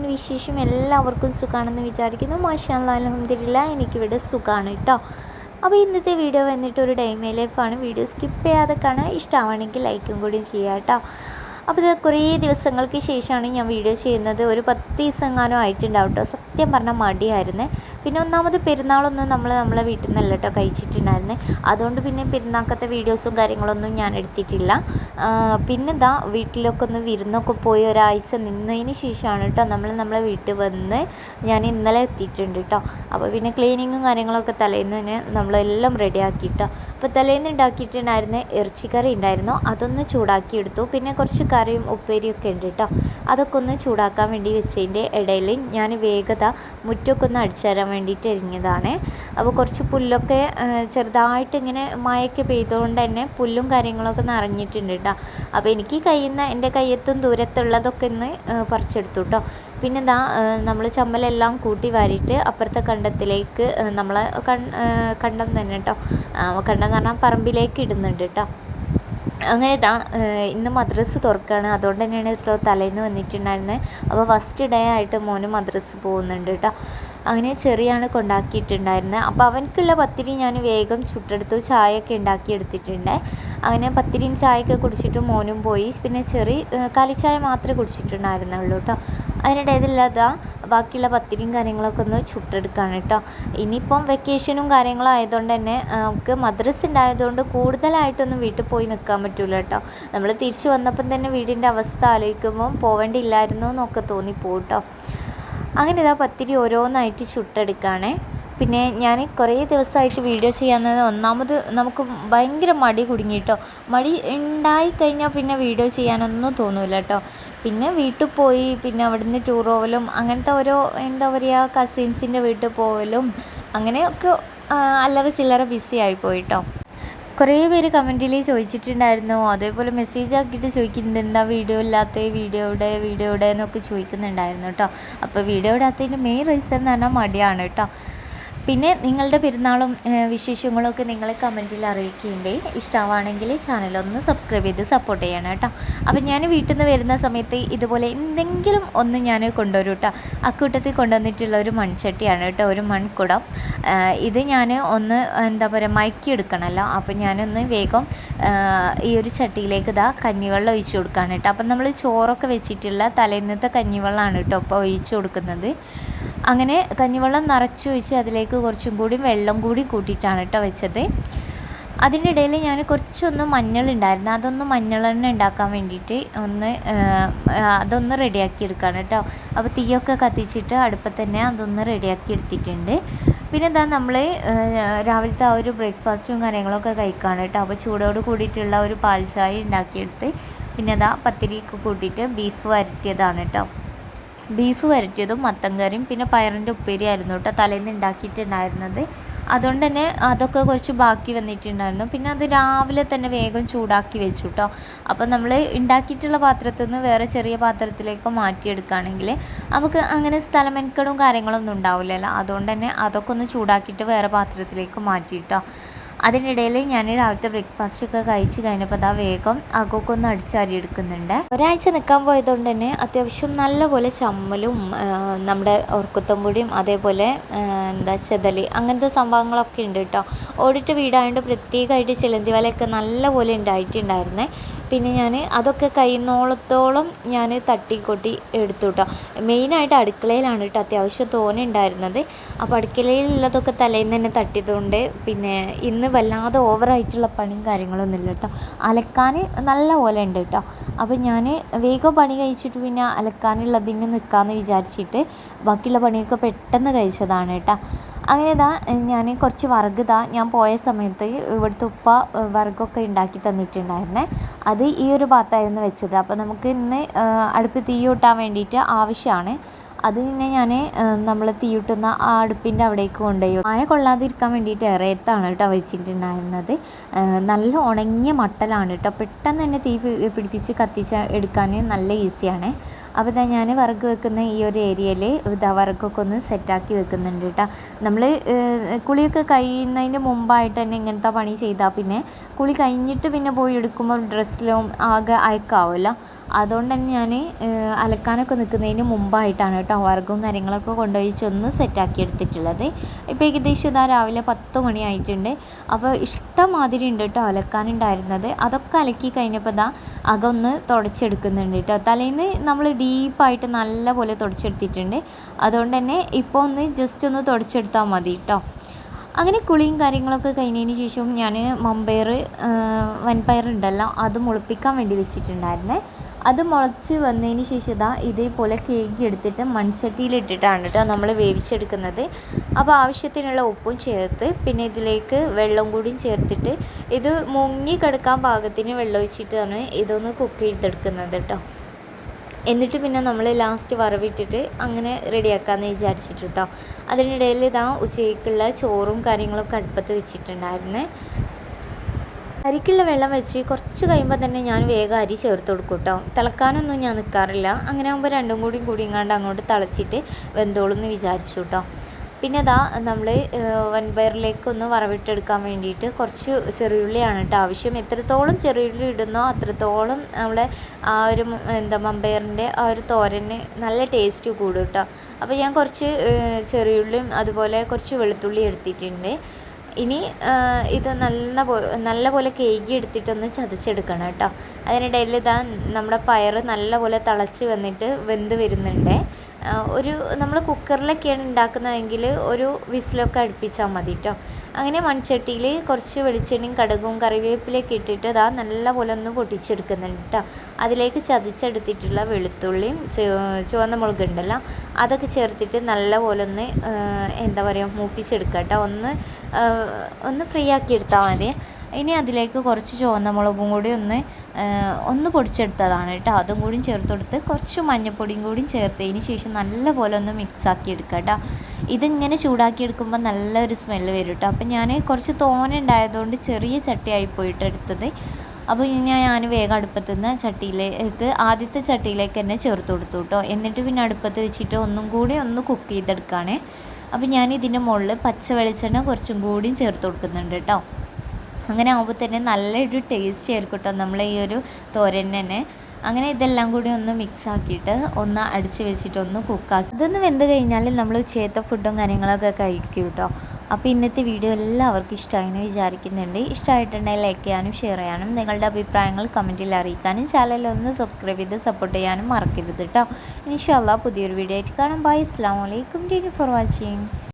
എന്തൊക്കെയാണ് വിശേഷം എല്ലാവർക്കും സുഖമാണെന്ന് വിചാരിക്കുന്നു. മാഷാല്ല അലഹമ്മദില്ല എനിക്കിവിടെ സുഖമാണ് കേട്ടോ അപ്പോൾ ഇന്നത്തെ വീഡിയോ വന്നിട്ട് ഒരു ഡൈമേ ലൈഫാണ് വീഡിയോ സ്കിപ്പ് ചെയ്യാതെ കാണാൻ ഇഷ്ടമാണെങ്കിൽ ലൈക്കും കൂടി ചെയ്യാം കേട്ടോ അപ്പോൾ ഇത് കുറേ ദിവസങ്ങൾക്ക് ശേഷമാണ് ഞാൻ വീഡിയോ ചെയ്യുന്നത്. ഒരു പത്ത് ദിവസം എങ്ങാനും ആയിട്ടുണ്ടാവും കേട്ടോ സത്യം പറഞ്ഞാൽ മടിയായിരുന്നേ. പിന്നെ ഒന്നാമത് പെരുന്നാളൊന്നും നമ്മൾ നമ്മളെ വീട്ടിൽ നിന്നല്ല കേട്ടോ കഴിച്ചിട്ടുണ്ടായിരുന്നു. അതുകൊണ്ട് പിന്നെ പെരുന്നാക്കത്തെ വീഡിയോസും കാര്യങ്ങളൊന്നും ഞാൻ എടുത്തിട്ടില്ല. പിന്നെ ഇതാ വീട്ടിലൊക്കെ ഒന്ന് വിരുന്നൊക്കെ പോയി ഒരാഴ്ച നിന്നതിന് ശേഷമാണ് കേട്ടോ നമ്മൾ നമ്മളെ വീട്ടിൽ വന്ന് ഞാൻ ഇന്നലെ എത്തിയിട്ടുണ്ട് കേട്ടോ അപ്പോൾ പിന്നെ ക്ലീനിങ്ങും കാര്യങ്ങളൊക്കെ തലേന്ന് തന്നെ നമ്മളെല്ലാം റെഡിയാക്കി കേട്ടോ അപ്പോൾ തലേന്ന് ഉണ്ടാക്കിയിട്ടുണ്ടായിരുന്ന ഇറച്ചിക്കറി ഉണ്ടായിരുന്നു അതൊന്ന് ചൂടാക്കി എടുത്തു പിന്നെ കുറച്ച് കറിയും ഉപ്പേരിയൊക്കെ ഉണ്ട് കേട്ടോ അതൊക്കെ ഒന്ന് ചൂടാക്കാൻ വേണ്ടി വെച്ചതിന്റെ ഇടയിൽ ഞാൻ വേഗത മുറ്റൊക്കെ ഒന്ന് അടിച്ചു തരാൻ വേണ്ടിയിട്ട് എരിഞ്ഞതാണ് അപ്പോൾ കുറച്ച് പുല്ലൊക്കെ ചെറുതായിട്ട് ഇങ്ങനെ മഴയൊക്കെ പെയ്തുകൊണ്ട് തന്നെ പുല്ലും കാര്യങ്ങളൊക്കെ നിറഞ്ഞിട്ടുണ്ട് കേട്ടോ അപ്പോൾ എനിക്ക് കയ്യിൽ നിന്ന് എന്റെ കയ്യെത്തും ദൂരത്തുള്ളതൊക്കെ ഒന്ന് പറിച്ചെടുത്തു കേട്ടോ പിന്നെ ദാ നമ്മൾ ചമ്മലെല്ലാം കൂട്ടി വാരിയിട്ട് അപ്പുറത്തെ കണ്ടത്തിലേക്ക് നമ്മൾ കണ്ടം തന്നെ കേട്ടോ കണ്ടം എന്ന് പറഞ്ഞാൽ പറമ്പിലേക്ക് ഇടുന്നുണ്ട് കേട്ടോ അങ്ങനെ ഇതാ ഇന്ന് മദ്രസ് തുറക്കുകയാണ് അതുകൊണ്ട് തന്നെയാണ് ഇപ്പോൾ തലേന്ന് വന്നിട്ടുണ്ടായിരുന്നത് അപ്പോൾ ഫസ്റ്റ് ഡേ ആയിട്ട് മോന് മദ്രസ് പോകുന്നുണ്ട് കേട്ടോ അങ്ങനെ ചെറിയാണ് കൊണ്ടാക്കിയിട്ടുണ്ടായിരുന്നത് അപ്പോൾ അവനക്കുള്ള പത്തിരി ഞാൻ വേഗം ചുട്ടെടുത്തു. ചായയൊക്കെ ഉണ്ടാക്കി എടുത്തിട്ടുണ്ട് അങ്ങനെ പത്തിരി ചായയൊക്കെ കുടിച്ചിട്ട് മോനും പോയി. പിന്നെ ചെറിയ കാലിച്ചായ മാത്രമേ കുടിച്ചിട്ടുണ്ടായിരുന്നുള്ളൂ കേട്ടോ. അതിനിടയിലില്ലാതെ ബാക്കിയുള്ള പത്തിരിയും കാര്യങ്ങളൊക്കെ ഒന്ന് ചുട്ടെടുക്കുകയാണ് കേട്ടോ. ഇനിയിപ്പം വെക്കേഷനും കാര്യങ്ങളും ആയതുകൊണ്ട് തന്നെ നമുക്ക് മദ്രസ് ഉണ്ടായതുകൊണ്ട് കൂടുതലായിട്ടൊന്നും വീട്ടിൽ പോയി നിൽക്കാൻ പറ്റില്ല കേട്ടോ. നമ്മൾ തിരിച്ചു വന്നപ്പം തന്നെ വീടിന്റെ അവസ്ഥ ആലോചിക്കുമ്പോൾ പോവേണ്ടിയില്ലായിരുന്നു എന്നൊക്കെ തോന്നിപ്പോട്ടോ അങ്ങനെ ഇതാ പത്തിരി ഓരോന്നായിട്ട് ചുട്ടെടുക്കുകയാണേ പിന്നെ ഞാൻ കുറേ ദിവസമായിട്ട് വീഡിയോ ചെയ്യാമെന്നത് ഒന്നാമത് നമുക്ക് ഭയങ്കര മടി കുടുങ്ങി കേട്ടോ മടി ഉണ്ടായി കഴിഞ്ഞാൽ പിന്നെ വീഡിയോ ചെയ്യാനൊന്നും തോന്നില്ല കേട്ടോ പിന്നെ വീട്ടിൽ പോയി പിന്നെ അവിടുന്ന് ടൂർ പോകലും അങ്ങനത്തെ ഓരോ എന്താ പറയുക കസിൻസിന്റെ വീട്ടിൽ പോകലും അങ്ങനെയൊക്കെ അല്ലറ ചില്ലറ ബിസി ആയിപ്പോയി കേട്ടോ കുറേ പേര് കമന്റിൽ ചോദിച്ചിട്ടുണ്ടായിരുന്നു. അതേപോലെ മെസ്സേജ് ആക്കിയിട്ട് ചോദിക്കുന്നുണ്ട് എന്താ വീഡിയോ ഇല്ലാത്ത വീഡിയോയുടെ വീഡിയോയുടെ എന്നൊക്കെ ചോദിക്കുന്നുണ്ടായിരുന്നു കേട്ടോ അപ്പോൾ വീഡിയോ ഇടാത്തതിന്റെ മെയിൻ റീസൺ എന്ന് പറഞ്ഞാൽ മടിയാണ് കേട്ടോ പിന്നെ നിങ്ങളുടെ പെരുന്നാളും വിശേഷങ്ങളൊക്കെ നിങ്ങൾ കമന്റിൽ അറിയിക്കേണ്ടേ. ഇഷ്ടമാണെങ്കിൽ ചാനലൊന്ന് സബ്സ്ക്രൈബ് ചെയ്ത് സപ്പോർട്ട് ചെയ്യണം കേട്ടോ. അപ്പം ഞാൻ വീട്ടിൽ നിന്ന് വരുന്ന സമയത്ത് ഇതുപോലെ എന്തെങ്കിലും ഒന്ന് ഞാൻ കൊണ്ടുവരും കേട്ടോ. അക്കൂട്ടത്തിൽ കൊണ്ടുവന്നിട്ടുള്ള ഒരു മൺചട്ടിയാണ് കേട്ടോ ഒരു മൺകുടം. ഇത് ഞാൻ ഒന്ന് എന്താ പറയുക മയക്കി എടുക്കണമല്ലോ അപ്പം ഞാനൊന്ന് വേഗം ഈ ഒരു ചട്ടിയിലേക്ക് ഇതാ കഞ്ഞിവെള്ളം ഒഴിച്ചു കൊടുക്കുകയാണ് കേട്ടോ. അപ്പം നമ്മൾ ചോറൊക്കെ വെച്ചിട്ടുള്ള തലേന്നത്തെ കഞ്ഞിവെള്ളമാണ് കേട്ടോ ഇപ്പോൾ ഒഴിച്ചു കൊടുക്കുന്നത്. അങ്ങനെ കഞ്ഞിവെള്ളം നിറച്ച് വെച്ച് അതിലേക്ക് കുറച്ചും കൂടി വെള്ളം കൂടി കൂട്ടിയിട്ടാണ് കേട്ടോ വെച്ചത്. അതിന്റെ ഇടയിൽ ഞാൻ കുറച്ചൊന്ന് മഞ്ഞൾ ഉണ്ടായിരുന്നു. അതൊന്ന് മഞ്ഞളെണ്ണ ഉണ്ടാക്കാൻ വേണ്ടിയിട്ട് ഒന്ന് അതൊന്ന് റെഡിയാക്കി എടുക്കുകയാണ് കേട്ടോ. അപ്പോൾ തീയൊക്കെ കത്തിച്ചിട്ട് അടുപ്പത്ത് തന്നെ അതൊന്ന് റെഡിയാക്കി എടുത്തിട്ടുണ്ട്. പിന്നെ എന്താ നമ്മൾ രാവിലത്തെ ആ ഒരു ബ്രേക്ക്ഫാസ്റ്റും കാര്യങ്ങളൊക്കെ കഴിക്കുകയാണ് കേട്ടോ. അപ്പോൾ ചൂടോട് കൂടിയിട്ടുള്ള ഒരു പാൽ ചായ ഉണ്ടാക്കിയെടുത്ത് പിന്നെ അതാ പത്തിരിയൊക്കെ കൂട്ടിയിട്ട് ബീഫ് വരട്ടിയതാണ് കേട്ടോ. ബീഫ് വരട്ടിയതും മത്തൻ കറിയും പിന്നെ പയറിന്റെ ഉപ്പേരിയായിരുന്നു കേട്ടോ തലേന്ന് ഉണ്ടാക്കിയിട്ടുണ്ടായിരുന്നത്. അതുകൊണ്ട് തന്നെ അതൊക്കെ കുറച്ച് ബാക്കി വന്നിട്ടുണ്ടായിരുന്നു. പിന്നെ അത് രാവിലെ തന്നെ വേഗം ചൂടാക്കി വെച്ചു കേട്ടോ. അപ്പോൾ നമ്മൾ ഉണ്ടാക്കിയിട്ടുള്ള പാത്രത്തിൽ നിന്ന് വേറെ ചെറിയ പാത്രത്തിലേക്ക് മാറ്റിയെടുക്കുകയാണെങ്കിൽ നമുക്ക് അങ്ങനെ സ്ഥലമെൻകടും കാര്യങ്ങളൊന്നും ഉണ്ടാവില്ലല്ലോ. അതുകൊണ്ട് തന്നെ അതൊക്കെ ഒന്ന് ചൂടാക്കിയിട്ട് വേറെ പാത്രത്തിലേക്ക് മാറ്റി കേട്ടോ. അതിനിടയിൽ ഞാൻ രാവിലത്തെ ബ്രേക്ക്ഫാസ്റ്റ് ഒക്കെ കഴിച്ച് കഴിഞ്ഞപ്പോൾ അതാ വേഗം അകൊക്കെ ഒന്ന് അടിച്ചാരി എടുക്കുന്നുണ്ട്. ഒരാഴ്ച നിൽക്കാൻ പോയതുകൊണ്ട് തന്നെ അത്യാവശ്യം നല്ലപോലെ ചമ്മലും നമ്മുടെ ഓർക്കുത്തമ്പൊടിയും അതേപോലെ എന്താ ചെതലി അങ്ങനത്തെ സംഭവങ്ങളൊക്കെ ഉണ്ട് കേട്ടോ ഓടിട്ട് വീടായതുകൊണ്ട് പ്രത്യേകമായിട്ട് ചിലന്തി വലയൊക്കെ നല്ലപോലെ ഉണ്ടായിട്ടുണ്ടായിരുന്നേ പിന്നെ ഞാൻ അതൊക്കെ കഴിയുന്നോളത്തോളം ഞാൻ തട്ടിക്കൊട്ടി എടുത്തു കേട്ടോ മെയിനായിട്ട് അടുക്കളയിലാണ് കേട്ടോ അത്യാവശ്യം തോനെ ഉണ്ടായിരുന്നത്. അപ്പോൾ അടുക്കളയിലുള്ളതൊക്കെ തലേന്ന് തന്നെ തട്ടിയതുകൊണ്ട് പിന്നെ ഇന്ന് വല്ലാതെ ഓവറായിട്ടുള്ള പണിയും കാര്യങ്ങളൊന്നും ഇല്ല കേട്ടോ അലക്കാൻ നല്ല പോലെ ഉണ്ട് കേട്ടോ അപ്പോൾ ഞാൻ വേഗം പണി കഴിച്ചിട്ട് പിന്നെ അലക്കാനുള്ളതിന് നിൽക്കാമെന്ന് വിചാരിച്ചിട്ട് ബാക്കിയുള്ള പണിയൊക്കെ പെട്ടെന്ന് കഴിച്ചതാണ് കേട്ടോ അങ്ങനെ ഇതാ ഞാൻ കുറച്ച് വർഗ് ഇതാ ഞാൻ പോയ സമയത്ത് ഇവിടുത്തെ ഉപ്പ വിറകൊക്കെ ഉണ്ടാക്കി തന്നിട്ടുണ്ടായിരുന്നേ. അത് ഈ ഒരു ഭാഗത്തായിരുന്നു വെച്ചത്. അപ്പോൾ നമുക്ക് ഇന്ന് അടുപ്പ് തീ കൂട്ടാൻ വേണ്ടിയിട്ട് ആവശ്യമാണ്. അത് പിന്നെ ഞാൻ നമ്മൾ തീയിട്ടുന്ന ആ അടുപ്പിന്റെ അവിടേക്ക് കൊണ്ടുപോയി. മായ കൊള്ളാതിരിക്കാൻ വേണ്ടിയിട്ട് ഇറയത്താണ് കേട്ടോ വെച്ചിട്ടുണ്ടായിരുന്നത്. നല്ല ഉണങ്ങിയ മട്ടലാണ് കേട്ടോ. പെട്ടെന്ന് തന്നെ തീ പിടിപ്പിച്ച് കത്തിച്ച് എടുക്കാൻ നല്ല ഈസിയാണ്. അപ്പോൾ ഇതാ ഞാൻ വിറക് വെക്കുന്ന ഈ ഒരു ഏരിയയിൽ ഇതാ വർക്കൊക്കെ ഒന്ന് സെറ്റാക്കി വെക്കുന്നുണ്ട് കേട്ടോ. നമ്മൾ കുളിയൊക്കെ കഴിയുന്നതിന് മുമ്പായിട്ട് തന്നെ ഇങ്ങനത്തെ പണി ചെയ്താൽ പിന്നെ കുളി കഴിഞ്ഞിട്ട് പിന്നെ പോയി എടുക്കുമ്പോൾ ഡ്രസ്സിലും ആകെ അയക്കാവുമല്ലോ അതുകൊണ്ട് തന്നെ ഞാൻ അലക്കാനൊക്കെ നിൽക്കുന്നതിന് മുമ്പായിട്ടാണ് കേട്ടോ വർക്കും കാര്യങ്ങളൊക്കെ കൊണ്ടുപോയി ഒന്ന് സെറ്റാക്കി എടുത്തിട്ടുള്ളത്. ഇപ്പോൾ ഏകദേശം ഇതാ രാവിലെ പത്ത് മണിയായിട്ടുണ്ട് അപ്പോൾ ഇഷ്ടംമാതിരി ഉണ്ട് കേട്ടോ അലക്കാനുണ്ടായിരുന്നത്. അതൊക്കെ അലക്കി കഴിഞ്ഞപ്പോൾ ഇതാ അകൊന്ന് തുടച്ചെടുക്കുന്നുണ്ട് കേട്ടോ. തലേന്ന് നമ്മൾ ഡീപ്പായിട്ട് നല്ല പോലെ തുടച്ചെടുത്തിട്ടുണ്ട്. അതുകൊണ്ട് തന്നെ ഇപ്പോൾ ഒന്ന് ജസ്റ്റ് ഒന്ന് തുടച്ചെടുത്താൽ മതി കേട്ടോ. അങ്ങനെ കുളിയും കാര്യങ്ങളൊക്കെ കഴിഞ്ഞതിന് ശേഷം ഞാൻ മമ്പയർ വൻപയർ ഉണ്ടല്ലോ അത് മുളപ്പിക്കാൻ വേണ്ടി വെച്ചിട്ടുണ്ടായിരുന്നേ. അത് മുളച്ച് വന്നതിന് ശേഷം ഇതാ ഇതേപോലെ കേക്ക് എടുത്തിട്ട് മൺചട്ടിയിലിട്ടിട്ടാണ് കേട്ടോ നമ്മൾ വേവിച്ചെടുക്കുന്നത്. അപ്പോൾ ആവശ്യത്തിനുള്ള ഉപ്പും ചേർത്ത് പിന്നെ ഇതിലേക്ക് വെള്ളം കൂടിയും ചേർത്തിട്ട് ഇത് മുങ്ങി കിടക്കാൻ പാകത്തിന് വെള്ളം ഒഴിച്ചിട്ടാണ് ഇതൊന്ന് കുക്ക് ചെയ്തെടുക്കുന്നത് കേട്ടോ. എന്നിട്ട് പിന്നെ നമ്മൾ ലാസ്റ്റ് വറവിട്ടിട്ട് അങ്ങനെ റെഡിയാക്കാമെന്ന് വിചാരിച്ചിട്ട് കേട്ടോ. അതിനിടയിൽ ഇതാ ഉച്ചയ്ക്കുള്ള ചോറും കാര്യങ്ങളൊക്കെ അടുപ്പത്ത് വെച്ചിട്ടുണ്ടായിരുന്നേ. അരിക്കുള്ള വെള്ളം വെച്ച് കുറച്ച് കഴിയുമ്പോൾ തന്നെ ഞാൻ വേഗം അരി ചേർത്ത് കൊടുക്കും കേട്ടോ തിളക്കാനൊന്നും ഞാൻ നിൽക്കാറില്ല അങ്ങനെ ആകുമ്പോൾ രണ്ടും കൂടി കൂടിയങ്ങാണ്ട് അങ്ങോട്ട് തിളച്ചിട്ട് വെന്തോളും എന്ന് വിചാരിച്ചു കേട്ടോ പിന്നെ അതാ നമ്മൾ വൻപയറിലേക്ക് ഒന്ന് വറവിട്ടെടുക്കാൻ വേണ്ടിയിട്ട് കുറച്ച് ചെറിയുള്ളിയാണ് കേട്ടോ ആവശ്യം. എത്രത്തോളം ചെറിയുള്ളി ഇടുന്നോ അത്രത്തോളം നമ്മളെ ആ ഒരു എന്താ മമ്പയറിന്റെ ആ ഒരു തോരന് നല്ല ടേസ്റ്റ് കൂടും കേട്ടോ അപ്പോൾ ഞാൻ കുറച്ച് ചെറിയുള്ളിയും അതുപോലെ കുറച്ച് വെളുത്തുള്ളി എടുത്തിട്ടുണ്ട്. ഇനി ഇത് നല്ല നല്ല പോലെ കേകി എടുത്തിട്ടൊന്ന് ചതച്ചെടുക്കണം കേട്ടോ. അതിനിടയിൽ ഇതാ നമ്മുടെ പയർ നല്ല പോലെ തിളച്ച് വന്നിട്ട് വെന്ത് വരുന്നുണ്ട്. ഒരു നമ്മൾ കുക്കറിലൊക്കെയാണ് ഉണ്ടാക്കുന്നതെങ്കിൽ ഒരു വിസിലൊക്കെ അടുപ്പിച്ചാൽ മതി കേട്ടോ. അങ്ങനെ മൺചട്ടിയിൽ കുറച്ച് വെളിച്ചെണ്ണയും കടുകും കറിവേപ്പിലൊക്കെ ഇട്ടിട്ട് അതാ നല്ലപോലെ ഒന്ന് പൊട്ടിച്ചെടുക്കുന്നുണ്ട് കേട്ടോ. അതിലേക്ക് ചതിച്ചെടുത്തിട്ടുള്ള വെളുത്തുള്ളിയും ചുവന്ന മുളകുണ്ടല്ലോ അതൊക്കെ ചേർത്തിട്ട് നല്ലപോലെ ഒന്ന് എന്താ പറയുക മൂപ്പിച്ചെടുക്കുക കേട്ടോ. ഒന്ന് ഒന്ന് ഫ്രീ ആക്കി എടുത്താൽ മതി. ഇനി അതിലേക്ക് കുറച്ച് ചുവന്ന മുളകും കൂടി ഒന്ന് ഒന്ന് പൊടിച്ചെടുത്തതാണ് കേട്ടോ. അതും കൂടി ചേർത്ത് കൊടുത്ത് കുറച്ച് മഞ്ഞൾപ്പൊടിയും കൂടി ചേർത്തതിന് ശേഷം നല്ലപോലെ ഒന്ന് മിക്സ് ആക്കി എടുക്കുക കേട്ടോ. ഇതിങ്ങനെ ചൂടാക്കി എടുക്കുമ്പോൾ നല്ലൊരു സ്മെല്ല് വരും കേട്ടോ അപ്പം ഞാൻ കുറച്ച് തോന ഉണ്ടായതുകൊണ്ട് ചെറിയ ചട്ടിയായി പോയിട്ട് എടുത്തത്. അപ്പോൾ ഞാൻ ഞാൻ വേഗം അടുപ്പത്തു നിന്ന് ചട്ടിയിലേക്ക് ആദ്യത്തെ ചട്ടിയിലേക്ക് തന്നെ ചേർത്ത് കൊടുത്തു കേട്ടോ. എന്നിട്ട് പിന്നെ അടുപ്പത്ത് വെച്ചിട്ട് ഒന്നും കൂടി ഒന്ന് കുക്ക് ചെയ്തെടുക്കുകയാണേ അപ്പോൾ ഞാൻ ഇതിന്റെ മുകളിൽ പച്ച വെളിച്ചെണ്ണ കുറച്ചും കൂടിയും ചേർത്ത് കൊടുക്കുന്നുണ്ട് കേട്ടോ. അങ്ങനെ ആകുമ്പോൾ തന്നെ നല്ലൊരു ടേസ്റ്റ് ആയിരിക്കും കേട്ടോ നമ്മൾ ഈ ഒരു തോരൻ തന്നെ. അങ്ങനെ ഇതെല്ലാം കൂടി ഒന്ന് മിക്സ് ആക്കിയിട്ട് ഒന്ന് അടിച്ച് വെച്ചിട്ട് ഒന്ന് കുക്കാക്കി ഇതൊന്ന് വെന്ത് കഴിഞ്ഞാൽ നമ്മൾ ചേത്ത ഫുഡും കാര്യങ്ങളൊക്കെ കഴിക്കും കേട്ടോ അപ്പോൾ ഇന്നത്തെ വീഡിയോ എല്ലാവർക്കും ഇഷ്ടമായെന്ന് വിചാരിക്കുന്നുണ്ട്. ഇഷ്ടമായിട്ടുണ്ടെങ്കിൽ ലൈക്ക് ചെയ്യാനും ഷെയർ ചെയ്യാനും നിങ്ങളുടെ അഭിപ്രായങ്ങൾ കമന്റിൽ അറിയിക്കാനും ചാനൽ ഒന്ന് സബ്സ്ക്രൈബ് ചെയ്ത് സപ്പോർട്ട് ചെയ്യാനും മറക്കരുത് കേട്ടോ ഇൻഷാല്ല പുതിയൊരു വീഡിയോ ആയിട്ട് കാണാം. ബൈ അസ്സാം വലൈക്കും ടേക്ക് ഫോർ വാച്ചിങ്